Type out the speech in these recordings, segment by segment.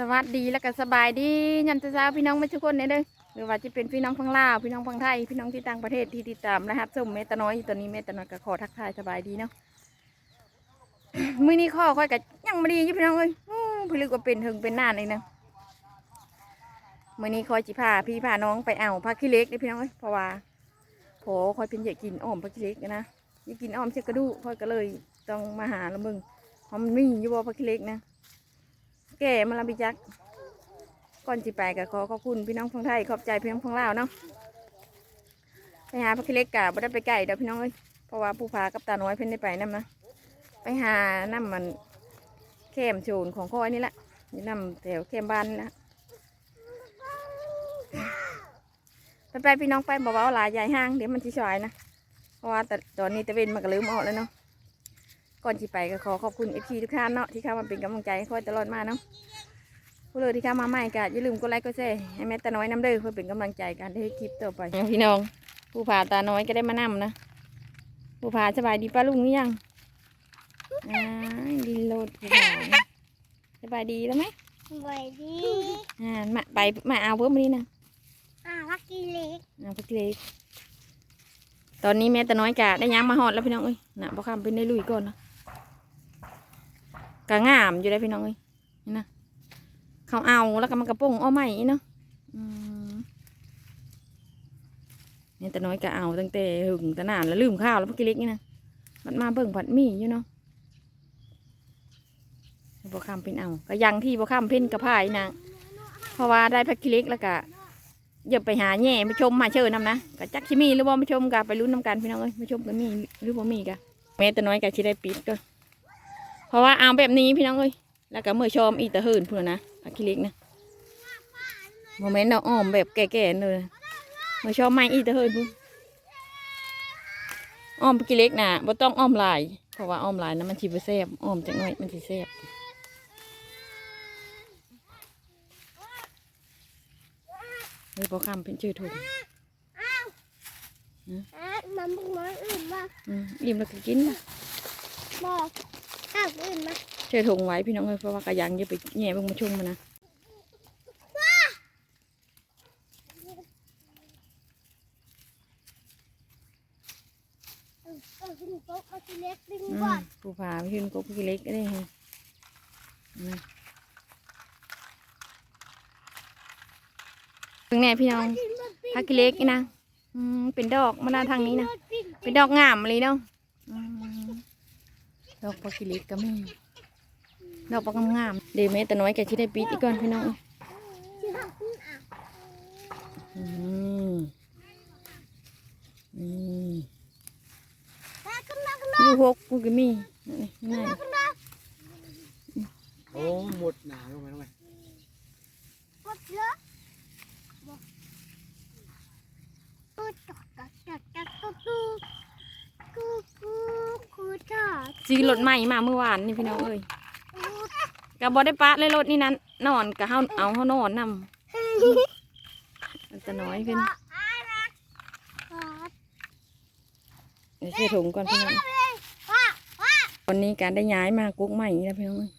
สวัสดีแล้วก็สบายดียันตะเช้าพี่น้องไม่ทุกคนเนี่ยเด้อหรือว่าจะเป็นพี่น้องพังลาวพี่น้องพังไทยพี่น้องที่ต่างประเทศที่ติดตามนะครับส้มเมตน้อยตอนนี้เมตน้อยก็ขอทักทายสบายดีเนาะมื้อนี้ข้อค่อยกับยังไม่ดีอยู่พี่น้องเอ้ยอู้พี่ลึกว่าเป็นถึงเป็นหน้าเองนะมื้อนี้คอยจิพาพี่พาน้องไปเอาผักขี้เล็กเด้พี่น้องเอ้ยเพราะว่าโผคอยเป็นอยากกินอ้อมผักขี้เล็กนะอยากกินอ้อมเชือกกระดูกคอยก็เลยต้องมาหาละมึงเพราะมันมีอยู่บ่ผักขี้เล็กนะ แก่มาลาบิจักก่อนสิไปก็ขอขอบคุณพี่น้องของไทยขอบใจพี่น้องของลาวเนาะไปหาพักเล็กกะบ่ได้ไปไก่เด้อพี่น้องเอ้ยเพราะว่าผู้พากับตาน้อยเพิ่นได้ไปนํนะไปหาน้ำมันแคมโชนของข้อยนี่แหละนี่น้ำแถวแคมบ้านนี่แหละไปไปพี่น้องไปบอกว่าหลายใหญ่ห้างเดี๋ยวมันสิชอยนะเพราะว่าแต่ตอนนี้ตะเวนมันก็ลืมออกแล้วเนาะ ก่อนสิไปก็ขอขอบคุณเอฟซีทุกท่านเนาะที่เข้ามาเป็นกำลังใจให้ข้อยตลอดมาเนาะผู้เลยที่เข้ามาใหม่ก็อย่าลืมกดไลค์กดแชร์ให้แม่ตาน้อยน้ำเด้อเพื่อเป็นกำลังใจกันให้คลิปต่อไปพี่น้อง ผู้พาตาน้อยก็ได้มานำนะ ผู้พาสบายดีป้าลุงหรือยังอ่าดีโลดผู้พาสบายดีแล้วไหมสวัสดีอ่ามาไปมาเอาเพิ่มมานี่นะอ่าลักกี้เล็กเอาไปเล็กตอนนี้แม่ตาน้อยกะได้ย้ำมาหอดแล้วพี่น้องเอ้ยน่ะพอคำเป็นได้ลุยก่อนนะ กะงามอยู่ได้พี่น้องเอ้ยนี่นะเขาเอาแล้วก็มันกระโปรงอาใหม่เนาะเนี่ยแต่น้อยก็เอาตั้งแต่หึงตะนานแล้วลืมข้าวแล้วพวกกิเล็กนี่นะมันมาเบิ่งผัดหมี่อยู่เนาะบอคำเป็นเอาก็ยังที่บอคำเพ่นกระพายนะเพราะว่าได้พักกิเล็กแล้วก็อย่าไปหาแง่ไปชมมาเชิญนำนะก็จักชิมีหรือว่าไม่ชมกันไปลุ้นน้ำกันพี่น้องเอ้ยไม่ชมกันมีหรือบ่ามีกันแม่แต่น้อยก็ชิได้ปิดก็ เพราะว่าเอาแบบนี้พี่น้องเอ้ยแล้วก็เมื่อชอมอีตะเหินพูดนะพักกิเล็กนะโมเมนต์เราอ้อมแบบแก่ๆเลยเมาชอบไม้อีเตอร์เฮ้ยบุอ้อมกิเล็กน่ะบ่ต้องอ้อมลายเพราะว่าอ้อมลายนะมันสิบ่แซ่บอ้อมจังหน่อยมันสิแซ่บเฮ้ยบ่คำเป็นชื่อถูกอะมันบอกมาอื่นมาอืมอิ่มแล้วก็กินนะบอก ข้าวอื่นมาชื่อถุงไว้พี่น้องเอ้ยเพราะว่ากระยังอย่าไปแง่เบิ่งมาชมมันนะเออเออขึ้นโต๊ะลักกี้เล็กดึงอืก่อมนผู้พาไปขึ้นกบกิเล็กก็ได้ฮะอืมเบิ่งแน่พี่น้องกินมันปิ้งพักกิเล็กนี่นะอืมเป็นดอกมาด้านทางนี้นะปิ้งเป็นดอกงามเลยเนาะอืม ดอกปลากิลิกก็มีดอกปลางามๆเดี๋ยวแม่แต่น้อยแกคิดได้ปีดอีกก่อนพี่น้องที่ห้องคุณอะอืมอืมมาขึ้นมาขึ้นอยู่หกกูก็มีนี่ง่ายมาขึ้นมาโอ้หมดหนาลงไปลงไปหมดเยอะบอกกูจักจักจักจักกูกูกูกู กูจักซื้อรถใหม่มาเมื่อวานนี่พี่น้องเอ้ยกับบอได้ปะเลยรถนี่นั้นนอนกับเฮาเอาเฮานอนนำแต่น้อยขึ้นจักอะไรจักเดี๋ยวใส่ถุงก่อนพี่น้องวันนี้การได้ย้ายมากุ๊กใหม่แล้วพี่น้องเอ้ย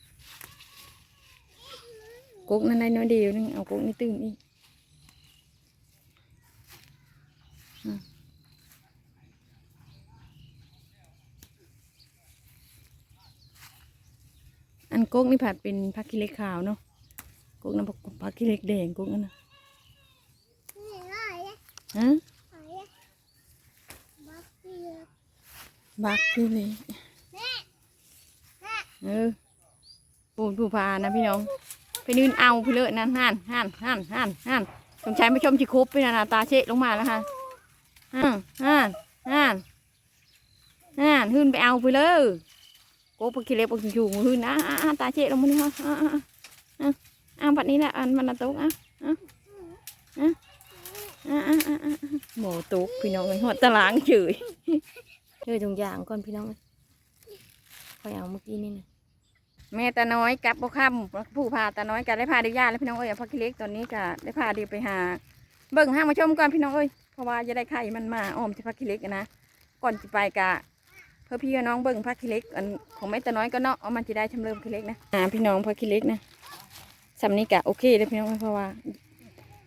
กุ๊กนั้นได้น้อยเดียวนึงเอากุ๊กนี่ตื่นอีก อันกุ๊กนี่ผัดเป็นผักขี้เหล็กขาวเนาะกุ๊กนั้นผักขี้เหล็กแดงกุ๊กนั่นนะนี่อะไรอะฮะอะไรอะบักพีร์บักขี้เหล็กเออปูนผู้พานะพี่น้องไปนื่นเอาพี่เลยนั่นห่านห่านห่านห่านห่านสงชัยไม่ชมจิคุบไปนะนาตาเชะลงมาแล้วฮะห่านห่านห่านห่านหื่นไปเอาไปเลย โกปกิเลปกิจูงหื่นนะอะอะตาเชะลงมานี่ฮะอะอะอะอะบัดนี้แหละอันมันละตุกอะอะอะอะอะอะอะหมูตุกพี่น้องเลยหัวตะลางเฉยเจอจงยางก่อนพี่น้องเลยคอยเอาเมื่อกี้นี่นะแม่ตาน้อยกับบ่ค่ำผู้พาตาน้อยก็ได้พาเด็กย่าแล้วพี่น้องเอ้ยเอาพักขี้เล็กตอนนี้ก็ได้พาเด็กไปหา เบิ่งห้างมาชมก่อนพี่น้องเอ้ยเพราะว่าจะได้ไข่มันมาอ้อมที่พักขี้เล็กอะนะก่อนจะไปกะ เพื่อพี่กับน้องเบิ่งพักขี้เล็กอันของแม่ตาน้อยก็เนาะเอามันจะได้ชำเริ่มขี้เล็กนะอ่าพี่น้องพักขี้เล็กนะสำนี้กะโอเคเลยพี่น้องเพราะว่า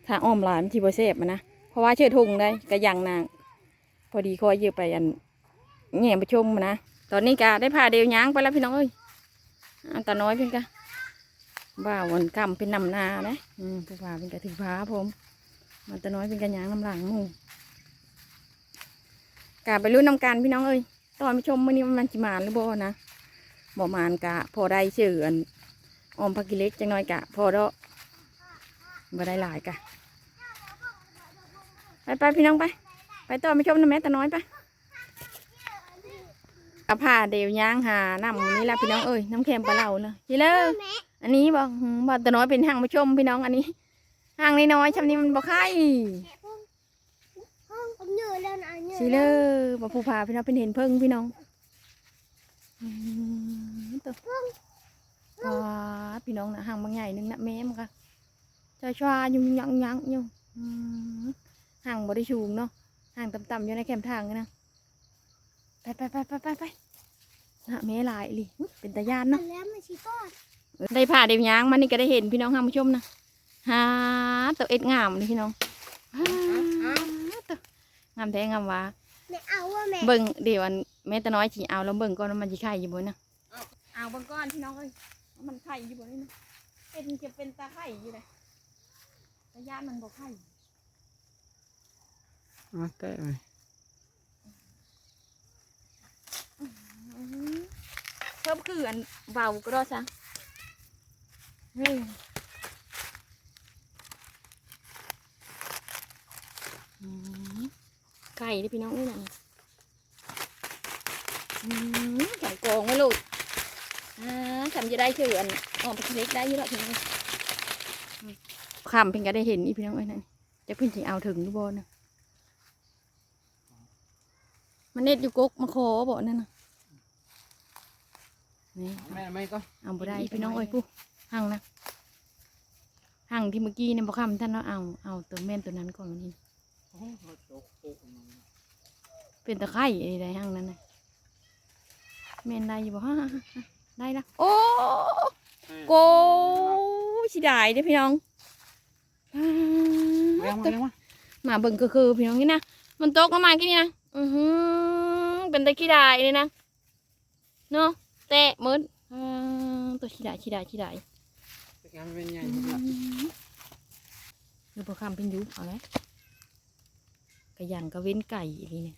ถ้าอ้อมหลายมันทีบ่แซ่บมันนะเพราะว่าเชื่อทงได้กระยังนาง พอดีคอยเยอะไปอันแง่ประชมมานะตอนนี้กะได้พาเดียวย้างไปแล้วพี่น้องเอ้ยอันตาน้อยเพิ่นกะบ่าวันกำเป็นนำนานะอืมผู้พาเป็นกะถือพาผมมันตาน้อยเป็นกะย้างน้ำหลังมู่กะไปรุ่นน้ำกันพี่น้องเอ้ย ตอนไปชมมื้อนี้มันจิมานหรือบ่นะบ่มานกะ พอได้ชื่อนอมพักกิเล็กจังน้อยกะ พอดอกบ่ได้หลายกะ ไปไปพี่น้องไป ไปต่อไปชมน้ำแม่ตาน้อยไปเอาผ้าเดียวย่างหาน้ำนี่ละพี่น้องเอ้ยน้ำเค็มปลาเหล่าเนาะยี่เลอแม่อันนี้บอกบอกตาน้อยเป็นห้างมาชมพี่น้องอันนี้ห้างน้อยๆชำนี้มันบอกไข่ห้ องผมเหนื่อยแล้วนะเหนื่อยสิเลอบอกผู้พาพี่น้องเป็นเห็นเพิ่งพี่น้องอืมตัวว้าพี่น้องนะห้างบางใหญ่หนึงนะแม่มันก็จะชวายุ่งยังยังอยู่อืมห่างบริชูงเนาะห่างต่ำๆอยู่ในแคมทางนี่นะไปไปไปไปไปไปนะแม่หลายอีหลิอุ๊ยเป็นตาย่านเนาะแล้วมันชิก้อนได้ผ่าเดียวยางมันนี่ก็ได้เห็นพี่น้องห้ามผู้ชมนะฮาตัวเอ็ดงามเลยพี่น้องฮาตัว งามแท้งามหวาแม่เอาว่าแม่ เบิ่งเดี๋ยวอันแม่ตาน้อยจีเอาแล้วเบิ่งก่อนว่ามันจะไข่อยู่บนนะเอาเบิ่งก่อนพี่น้องเอ้ยว่ามันไข่อยู่บนนี่นะเป็นจะเป็นตาไข่อยู่เลยตาย่านมันบอกไข่มาแตะไปเพิ่มคืออันเบาก็ได้ซะเฮ้ยอืม ไก่เด้อพี่น้องนี่น่ะอืมไก่กองไว้ลูกอ่าทำจะได้คืออันออกไปเล็กได้อยี่หรอกพี่น้องอืมคำเพิ่งก็ได้เห็นอีพี่น้องเอ้ยนั่นจะเพิ่งจะเอาถึงหรือบ่นะมันเน็ดอยู่กกมาขอบ่นั่นน่ะนี่แม่ไม่ก็เอาบ่ได้พี่น้องเอ้ยผู้ห่างนะห่างที่เมื่อกี้เนี่ยบ่คำท่านเราเอาเอาตัวแม่นตัวนั้นก่อนวัน นี้โอ้โหโจ๊กโป๊กออกมาเป็นตะไคร่ไอ้ใดห่างนั้นนะแม่นได้อยู่บ่ฮ่าฮ่าฮ่าได้ละโอ้โกสิได้เด้อพี่น้องอ่าเลี้ยงมาเลี้ยงมามาเบิ่งก็คือพี่น้องนี่นะมันตกลงมากี่นี่นะอือหือเป็นตะขี้ได้เลยนะเนาะแตะหมืดอ่าตัวขี้ได้ขี้ได้ขี้ได้เป็นงานเป็นใหญ่หมดละหรือพอคำเป็นยุเอาเลย กระยังกระเว้นไก่อีกทีเนี่ย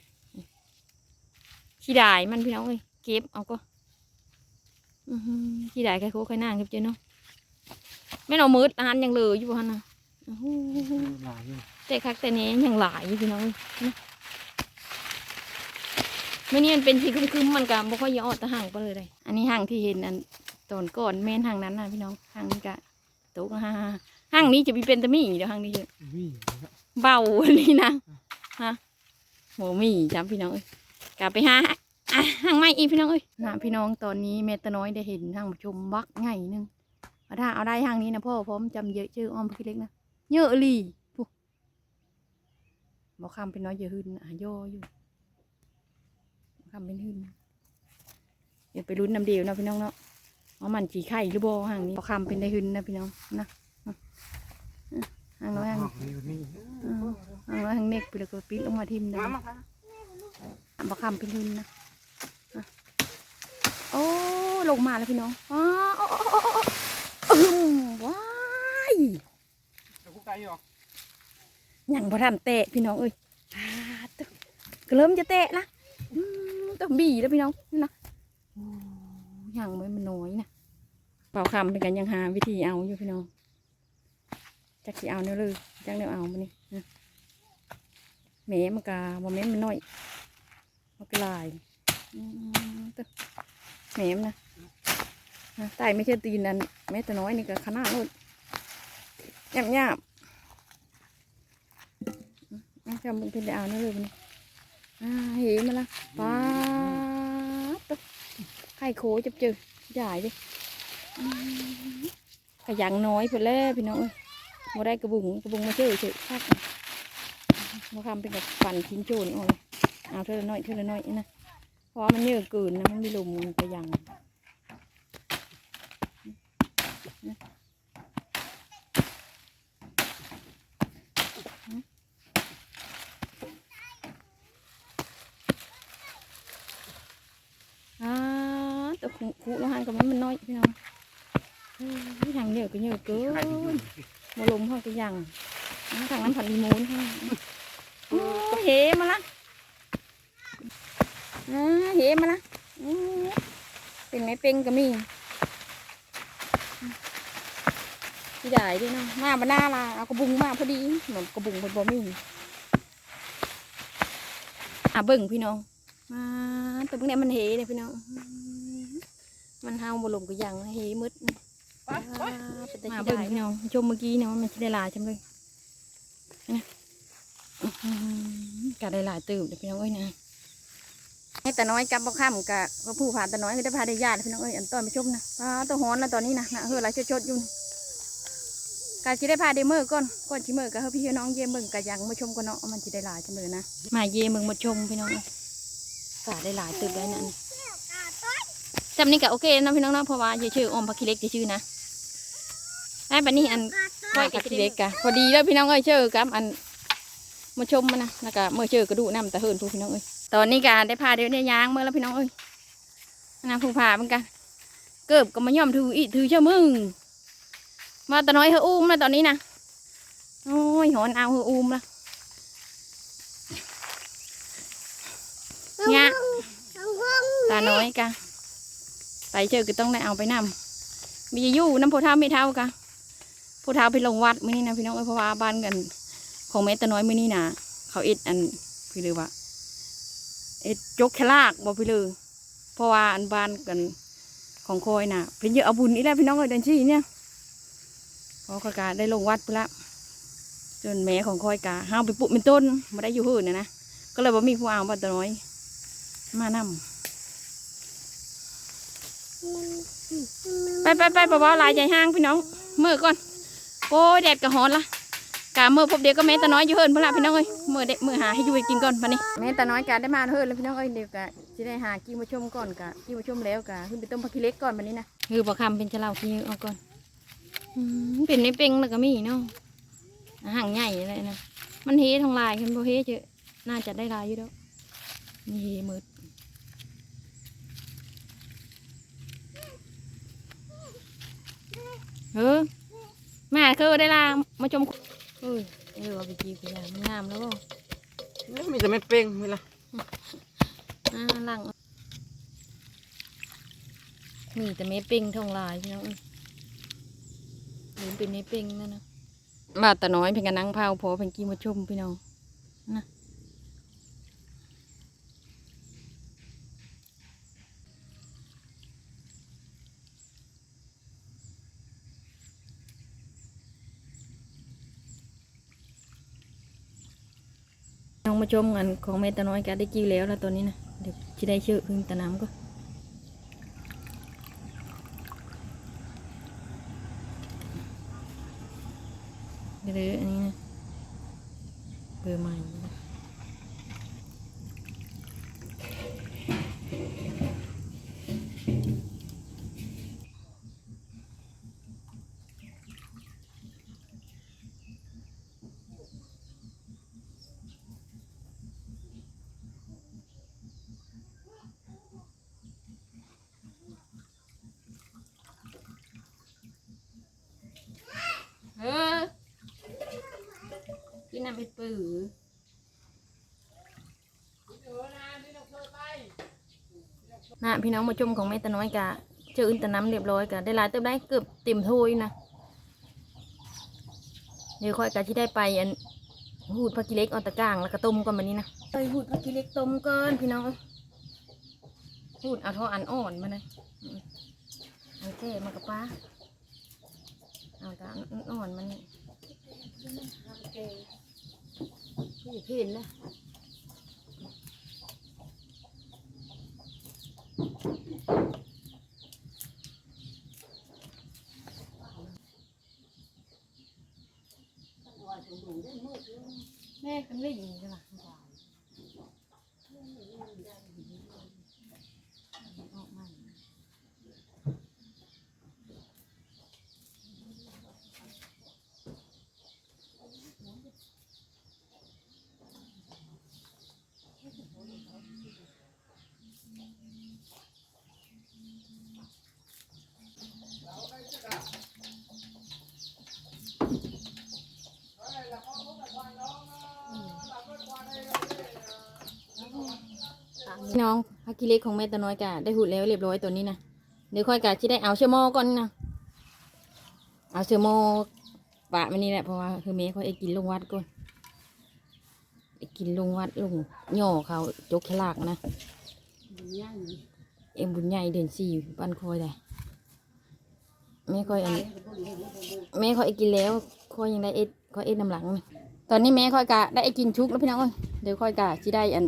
ขี้ดายมันพี่น้องเอ้ยเก็บเอาก็อือหือขี้ดายไข่โคไข่นางเก็บเจอเนาะไม่เอามืดอาหารยังเหลืออยู่บ่ฮันนะอื้อหือหลายอยู่แต่คักแต่นี้ยังหลายอยู่พี่น้องเอ้ยนะไม่นี่มันเป็นสีคึมๆมันกะบ่ค่อยยอดแตะห่างไปเลยเลยอันนี้ห่างที่เห็นอันตอนก่อนแม่นห่างนั้นนะพี่น้องห่างนี้กะตกฮ่าห่างนี้จะมีเป็นตะมี่เดี๋ยวห่างนี้เยอะวิ่งเบาเลยนะ ฮะโหมีจำพี่น้องเอ้ยกลับไปหาอะห่างไม่อีกพี่น้องเอ้ยนะพี่น้องตอนนี้เมตาน้อยได้เห็นทางผู้ชมบักไงหนึงเอาถ้าเอาได้ห่างนี้นะพ่อพร้อมจำเยอะชื่ออ้อมพี่เล็กนะเยอะลีผู้บอกคำเป็นน้อยเยอะหึนอะย่ออยู่บอกคำเป็นหึนเดี๋ยวไปลุ้นน้ำเดียวนะพี่น้องเนาะว่ามันจีไข่หรือบ่ห่างนี้บอกคำเป็นได้หึนนะพี่น้องนะอะอะห่างน้อยห่างนี่นี่อืม เอาไว้ทางเน็กไปแล้วก็ปิดลงมาทิมได้มามาค่ะบักคำเป็นทุนนะอะโอ้ลงมาแล้วพี่น้องอ้าโอ้โอ้โอ้โอ้อืมว้ายจะคุกไก่หรอยังพอทันเตะพี่น้องเอ้ยอ่าตึ๊กก็เริ่มจะเตะละอืมต้องบีแล้วพี่น้องนี่นะโอ้ยังไม่มันน้อยนะเป่าคำเป็นกันยังหาวิธีเอาอยู่พี่น้องจักสิเอาเนี่ยเลยจักเนี่ยเอามานี่นะ แหม่มันกาบ่แม่นมันน้อยมันกลายตึ๊บแหมมนะตายไม่ใช่ตีนนั่นแม้แต่น้อยนี่ก็ขนาดนู้นหยาบหยาบจำมึงเป็นดาวนี่เลยมันอ่าเห็นมาละป้าตึ๊บไข่โคจับเจอใหญ่ดิขยันน้อยเพื่อแล้วพี่น้องเอ้ยมได้กระบุงกระบุงมาเจอเฉยพัก มาทำเป็นกับฟันชิ้นโจูนเอาเลยเอาเท่าน้อยเท่าน้อยนะเพราะมันเยอะเกินนะมันไม่ลงมันไปยังตัวคุณแล้วหันกับมันมันน้อยพี่น้องไม่ทำเยอะก็เยอะเกินมาลงห้องก็ยังทางนั้นผัดมีมูนค่ะ เหมาละอ่าเหมาละอืมเป็นไหมเป็นก็มีที่ได้ด้วยเนาะมาบานาลาเอากระบุงมาพอดีเหมือนกระบุงบนบ่มีอะเบิ่งพี่น้องมาแต่พวกนี้มันเหเลยพี่น้องอื้อมันเฮาบ่ลมก็ยังเหมืดมาเบิ่งพี่น้องชมเมื่อกี้เนาะมันสิได้หลายจังเลยนะอื้อหือ กะได้หลายตื่นเลยพี่น้องเอ้ยนะให้แต่น้อยกับบ่ข้ามกะก็ผู้ผ่านแต่น้อยก็ได้พาได้ญาติพี่น้องเอ้ยอันตอนไปชมนะอ่าตัวฮ้อนแล้วตอนนี้นะนะเฮือหลายชดๆอยู่นี่กะสิได้พาได้เมื่อก่อนก่อนสิเมื่อก็เฮาพี่น้องเยี่ยมเบิ่งกะยังมาชมกันเนาะมันสิได้หลายจังเลยนะมาเยี่ยมเบิ่งมาชมพี่น้องเอ้ยกาได้หลายตึกได้นั่นจำนี่ก็โอเคนะพี่น้องเนาะเพราะว่าอย่าชื่ออมพักคิเล็กจะชื่อนะไอ้บันนี้อันก้อยพักคิเล็กกะพอดีแล้วพี่น้องเอ้ยชื่อกับอัน มาชมมันนะแล้วก็เมื่อชื่อกระดูกน้ำตะเฮินผู้พี่น้องเอ้ยตอนนี้กาได้พาเดี๋ยวเนี่ยยางเมื่อแล้วพี่น้องเอ้ยนะผู้พาเหมือนกันเกือบก็มาย่อมถืออีถือเชื่อมึงมาตะน้อยเฮออุ้มแล้วตอนนี้นะโอ้ยหอนเอาเฮออุ้มละเนี่ยตาน้อยกะไปเจอก็ต้องได้เอาไปนำมีอยู่น้ำโพเท่าไม่เท่ากะโพเท่าไปลงวัดมื้อนี้นะพี่น้องเอ้ยเพราะว่าบ้านกัน ของแม่ตาน้อยมื้อนี้นะเขาเอ็ดอันพี่เลยว่าเอ็ดจกแคลากบอกพี่เลยเพราะว่าอันบ้านกันของคอยนะเป็นเยอะเอาบุญนี่แหละพี่น้องเอ้ยดินชี้เนี่ยพอเขากะได้ลงวัดไปละจนแม่ของคอยกะห้าวไปปลุกเป็นต้นมาได้อยู่หื่นนะนะก็เลยบ่มีผู้เอาบ้านตาน้อย มานำไปไปไปบอกว่าลายใจห้างพี่น้องเมื่อก่อนโอ้ยแดดกระหอนละ กาเมื่อพบเดียวก็แม่ตาน้อยอยู่เฮิรนพนละพี่น้องเอ้ยเมื่อเด็กเมื่อหาให้อยู่ให้กินก่อนปะนี่แม่ตาน้อยกาได้มาเฮิรนแล้วพี่น้องเอ้ยเดี๋ยวกะจะได้หากินมาชมก่อนกะกินมาชมแล้วกะขึ้นไปต้มผักขี้เหล็กก่อนปะนี้นะคือบอกคำเป็นจะเล่าขี้เอาก่อนอืมเป็นในเป็งแล้วก็มีเนาะอาหางใหญ่เลยนะมันเฮทองลายขึ้นโบเฮเจอะน่าจะได้ลายอยู่แล้วนี่เฮมืดเออแม่คือได้ลามาชมเอ้ยเออเอาไปจีบไปอย่างมันงามแล้วบ่นี่มีแต่เม็ดเป้งมีละอ่าหลังมีแต่เมปิ้งทองลายพี่น้องเอ้ยหรือเป็นเมปิ้งนั่นนะบาดตาน้อยเพิ่นกันนั่งเผาพอเพิ่นกี้มาชมพี่น้องนะ มาชมงานของแม่ตาน้อยกันได้กี้แล้วแล้วตอนนี้นะเดี๋ยวจะได้เชื่อพึ่งตาน้ำก็เดี๋ยวอันนี้นะเบอร์ใหม่ นน้ำเห็ดปือน่ะพี่น้องมาชมของแม่ตาน้อยกะเจออื่นตะน้ำเรียบร้อยกะได้หลายเติมได้เกือบเต็มถ้วยนะเดี๋ยวค่อยกะที่ได้ไปอันหูดผักกิเล็กเออนตะกร้างแล้วก็ต้มก่อนแบบนี้นะไปหูดผักกิเล็กต้มก่อนพี่น้องหูดเอาท่าอันอ่อนมาเลยอืมอันแก่มากระป้าเอาแต่อันอ่อนมันนี่ พี่เห็นนะแม่กันวิ่งใช่ไหมออกมา พี่ น้องพักกิเล็กของแม่ตะน้อยกะได้หุดแล้วเรียบร้อยตัวนี้นะเดี๋ยวค่อยกะที่ได้เอาเชือหมก่อนนะเอาเชือหมปะมันนี่แหละเพราะว่าคือแม่เขาไอ้กินลงวัดก่อนไอ้กินลงวัดลงย่อเขาจกขลากนะเอ็มบุญใหญ่เดือนสี่ปันคอยได้แม่คอยอันแม่คอยไอ้กินแล้วคอยยังได้เอ็ดคอยเอ็ดน้ำหลัง ตอนนี้แม่คอยกะได้ไอ้กินชุกแล้วพี่น้องเอ้ยเดี๋ยวค่อยกะที่ได้อัน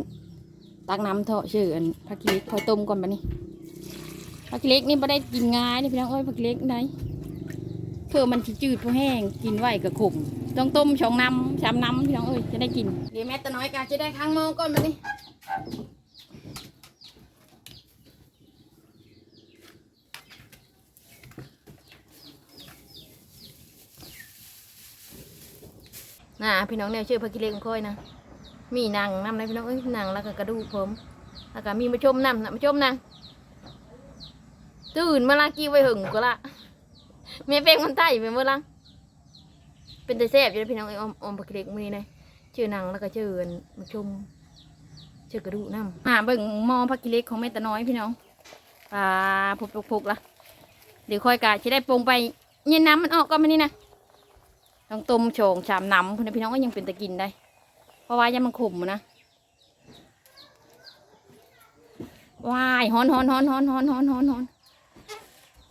ตักน้ำเถอะชื่ออันผักเล็กคอยต้มก่อนปะนี่ผักเล็กนี่ไม่ได้กินง่ายนี่พี่น้องเอ้ยผักเล็กไหนเพื่อมันจืดพอแห้งกินไหวกับขมต้องต้มสองน้ำสามน้ำพี่น้องเอ้ยจะได้กินเดี๋ยวแม่ตะน้อยกาจะได้ค้างหมอก่อนปะนี่น่ะพี่น้องเนี่ยชื่อผักเล็กของค่อยนะ มีนางนำเลยพี่น้องเอ้ยนางแล้วก็กระดูกผมแล้วก็มีมาชมนำนะมาชมนางตื่นมาละกี้ไว้หึงก็ละแม่เป้งมันไต่ไปเมื่อลังเป็นแต่แซ่บอยู่นะพี่น้องเอ้ยอมออมผักเล็กมือนี้นะชื่อนางแล้วก็ชื่ออันมาชมชื่อกระดูกน้ำหาเบิ่งหมอผักกิเล็กของแม่ตะน้อยพี่น้องปลาพกพกๆละเดี๋ยวค่อยกะจะได้ปรุงไปเย็นน้ำมันออกก็ไม่นี่นะต้องต้มโฉงชามน้ำพี่น้องก็ยังเป็นตะกินได้ เพราะว่ายังมันขมอะนะว้ายฮอนฮอนฮอนฮอนฮอนฮอนฮอนฮอน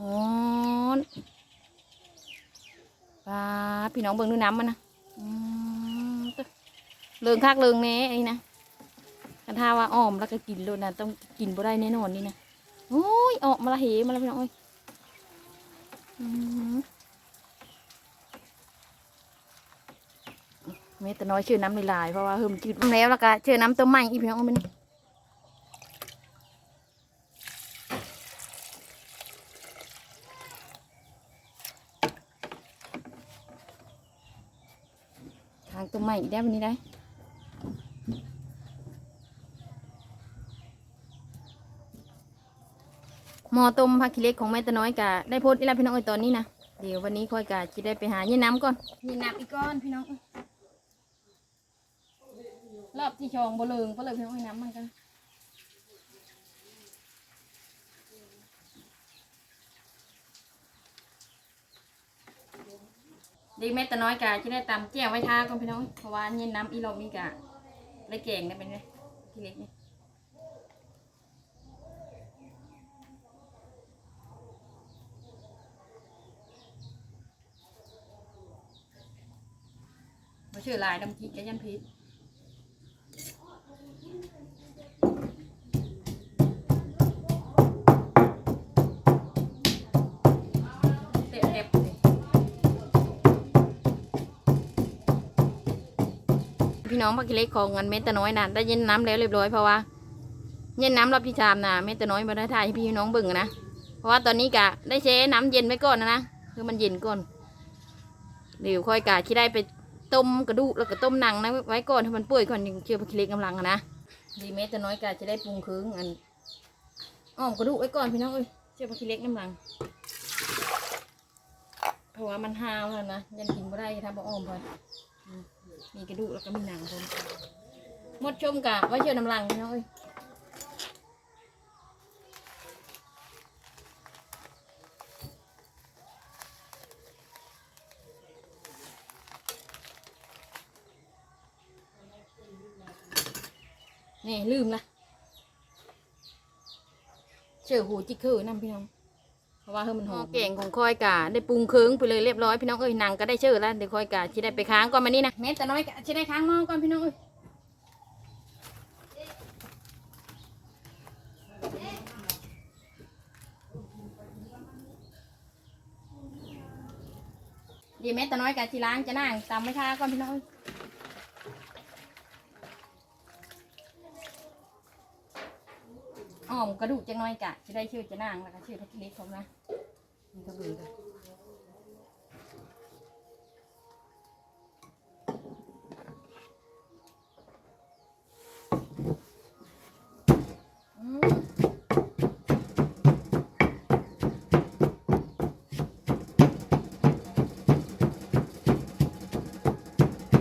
ฮอนปลาพี่น้องเบิ่งดูน้ำมันนะเลืองคักเลืองแน่ไอ้นะกันถ้าว่าอ้อมแล้วก็กินเลยนะต้องกินบ่ได้แน่นอนนี่นะโอ้ยออกมาละเหมาล้วพี่น้องเอ้ย อืมเมตรน้อยชื่อน้ำลายๆเพราะว่าเฮิมจืดแล้วแล้วก็ชื่อน้ำต้มใหม่อีพี่น้องเอามันทางต้มใหม่อีกได้วันนี้ได้หมอต้มผักขี้เหล็กของแม่ตะน้อยกะได้โพดอีแล้วพี่น้องเอ้ยตอนนี้นะเดี๋ยววันนี้ค่อยกะจะได้ไปหาเย็นน้ำก่อนเย็นน้ำอีกก้อนพี่น้อง รอบที่ชองบเลิงก็เลยเพิ่งให้น้ำมันกันดีแม่แต่น้อยกะจะได้ตำแจ่วไว้ทาก่อนพี่น้องเพราะว่าเย็นน้ำอีรอบนี้กะได้เก่งได้เป็นไงทีเล็กนี่มาชื่อลายดำกิกยันพิษ น้องพักเล็กของเงินเม็ดตะน้อยนะได้เย็นน้ำแล้วเรียบร้อยเพราะว่าเย็นน้ำรอบที่ชามนะเม็ดตะน้อยมาได้ถ่ายพี่น้องบิ่งนะเพราะว่าตอนนี้กะได้เช้น้ำเย็นไว้ก่อนนะนะคือมันเย็นก่อนเดี๋ยวค่อยกะที่ได้ไปต้มกระดูกแล้วก็ต้มหนังนะไว้ก่อนให้มันเปื่อยก่อนยังเชื่อพักเล็กกำลังนะดีเม็ดตะน้อยกะจะได้ปรุงคืนอันอ้อมกระดูกไว้ก่อนพี่น้องเอ้ยเชื่อพักเล็กกำลังเพราะว่ามันห้าวแล้วนะยังกินไม่ได้ถ้าบ่อ้อมพอ มีกระดูกแล้วก็มีหนังพร้อมหมดชมกะไว้เชื่อน้ำลังพี่น้องเอ้ยนี่ลืมละเชื่อหูจิกคือนั่นพี่น้อง เพราะว่าเฮ้ยมันหอมเก่งของคอยกะได้ปรุงเคืองไปเลยเรียบร้อยพี่น้องเอ้ยหนังก็ได้เชื่อแล้วเดี๋ยวคอยกะที่ได้ไปค้างก่อนมานี่นะเม็ดแต่น้อยกะที่ได้ค้างหม้อก่อนพี่น้องเอ้ยเดี๋ยวเม็ดแต่น้อยกะที่ล้างจะนั่งตำไม่ท่าก่อนพี่น้อง อ้ยอ้อมกระดูกจังน้อยกะจะได้ชื่อจะนั่งแล้วก็ชื่อพักกิเล็กผมนะนี่ก็เบื่อกันอืม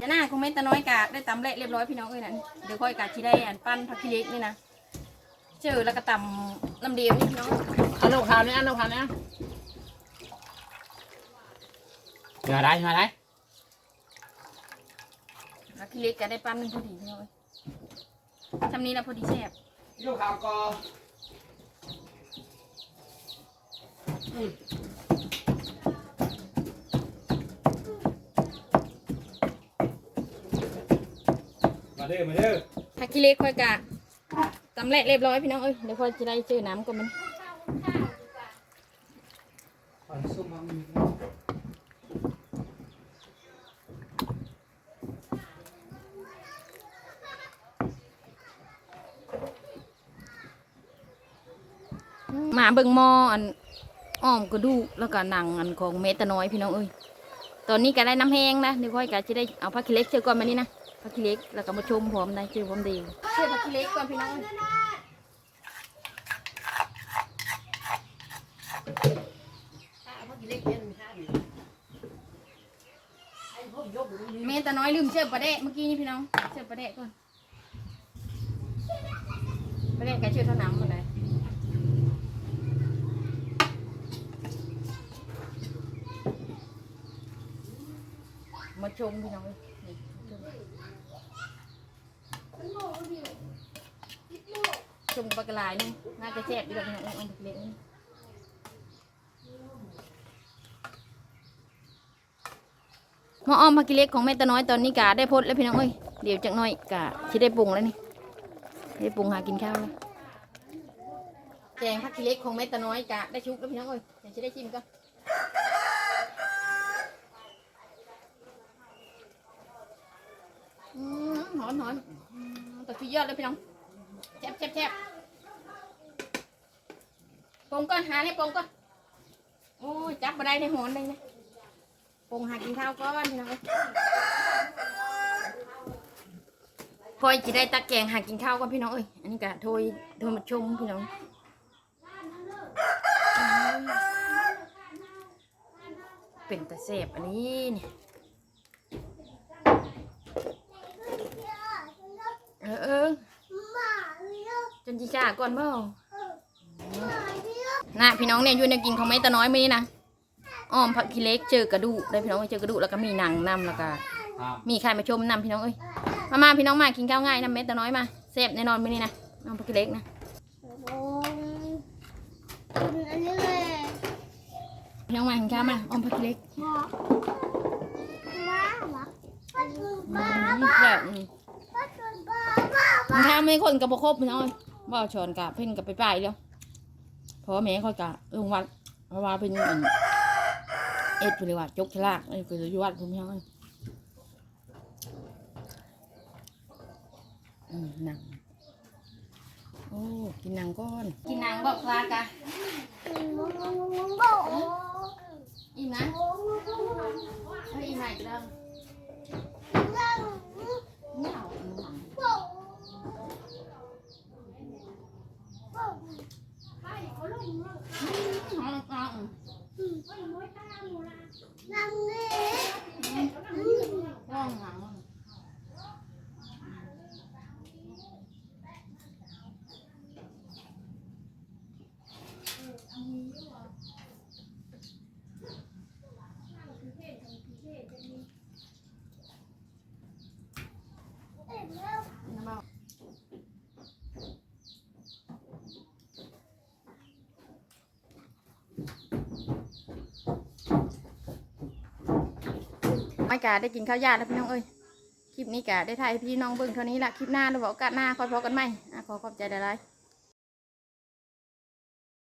จะหน้าของเม็ดตะน้อยกะได้ตำเละเรียบร้อยพี่น้องเอ้ยนั่นเดี๋ยวค่อยกะที่ได้อันปั้นผักขี้เหล็กนี่นะ เจอแล้วก็ตำน้ำเดียวนี่พี่น้องเอาลูกข่าวนี่อันลูกข่าวนี่มาได้มาได้ผักขี้เหล็กก็ได้ปั้นหนึงพอดีพี่น้องเอ้ยทำนี้แล้วพอดีแซ่บลูกข่าวกอมาเด้อมาเด้อผักขี้เหล็กค่อยกะ ตำเละเรียบร้อยพี่น้องเอ้ยเดี๋ยวค่อจะได้เจอน้ำก่อนมันซุ่มมันมาเบิ่งมออันอ้อมกระดูกแล้วก็หนังอันของเมตน้อยพี่น้องเอ้ยตอนนี้ก็ได้น้ำแห้งนะเดี๋ยวค่อยกะจะได้เอาผักขี้เล็กเจอก่อนมานี่นะ ผักขี้เหล็กแล้วก็มาชมพร้อมได้เจอพร้อมดีเจอผักขี้เหล็กก่อนพี่น้องเอ้ยเมนตาน้อยลืมเชื่อประเดะเมื่อกี้นี่พี่น้องเชื่อประเดะก่อนประเดะแกเชื่อเท่าน้ำคนใดมาชมพี่น้องเลยนี่ ชมปลากระลายนี่น่าจะแซ่บดีกว่าพี่น้องเอ้ยเอาเลี้ยงนี่หม้ออ้อมผักกิเล็กของแม่ตาน้อยตอนนี้กะได้พดแล้วพี่น้องเอ้ยเดี๋ยวจักหน่อยกะที่ได้ปรุงแล้วนี่ได้ปรุงหากินข้าวแล้วแกงผักกิเล็กของแม่ตาน้อยกะได้ชุบแล้วพี่น้องเอ้ยเดี๋ยวจะได้ชิมก่อนอืมหอมหอมแต่สุดยอดเลยพี่น้อง แซ่บแซ่บแซ่บปงก่อนหาให้ปงก่อนโอ้ยจับมาได้ในหอนเลยนะปงหากินข้าวก่อนพี่น้องเอ้ยพอยจะได้ตะแกงหากินข้าวก่อนพี่น้องเอ้ยอันนี้กะโทยโทยมาชมพี่น้องเป็นตะเสบอันนี้เนี่ยเออ เออจนจีจ่าก่อนเปล่าน่ะพี่น้องเนี่ยอยู่ในกินของแม่ตาน้อยมื้อนี้นะอ้อมผักขี้เหล็กเจอกระดูกได้พี่น้องเอ้ยเจอกระดูกแล้วก็มีหนังนำแล้วก็ครับมีใครมาชมนำพี่น้องเอ้ยมามาพี่น้องมากินข้าวง่ายนำเม็ดแต่น้อยมาแซ่บแน่นอนมื้อนี้นะน้องผักขี้เหล็กนะโอ้ยอันนี้เลยพี่น้องมากินข้าวมาอ้อมผักขี้เหล็กบอกว้าวะป้าคืออืบ้ามแซ่บอืมป้าคือบ้าบ้ามันถ้าไม่คนกับบครบพี่น้องเอ้ย ว่าชอนกะเพิ่นกับไปไปแล้วเพราะว่าแม่ค่อยกะลงวัดเพราะว่าเป็นอันเอ็ดไปเลยว่าจกฉลากเอ้ยคืออยู่วัดพุ่มพี่น้องเอ้ยอืมหนังโอ้กินหนังก้อนกินหนังบอกลากะอกอิ่มนะเฮ้ยอิ่มไหนกันแล้วไม่เอาหอม อะนั่งนี่ ร่ องหางไม่กาได้กินข้าวยาแล้วพี่น้องเอ้ยคลิปนี้กะได้ถ่ายพี่น้องเบิ่งเท่านี้ละคลิปหน้าเราบอกกาสหน้าคอยพอกันไหมอะขอขอบใจหลย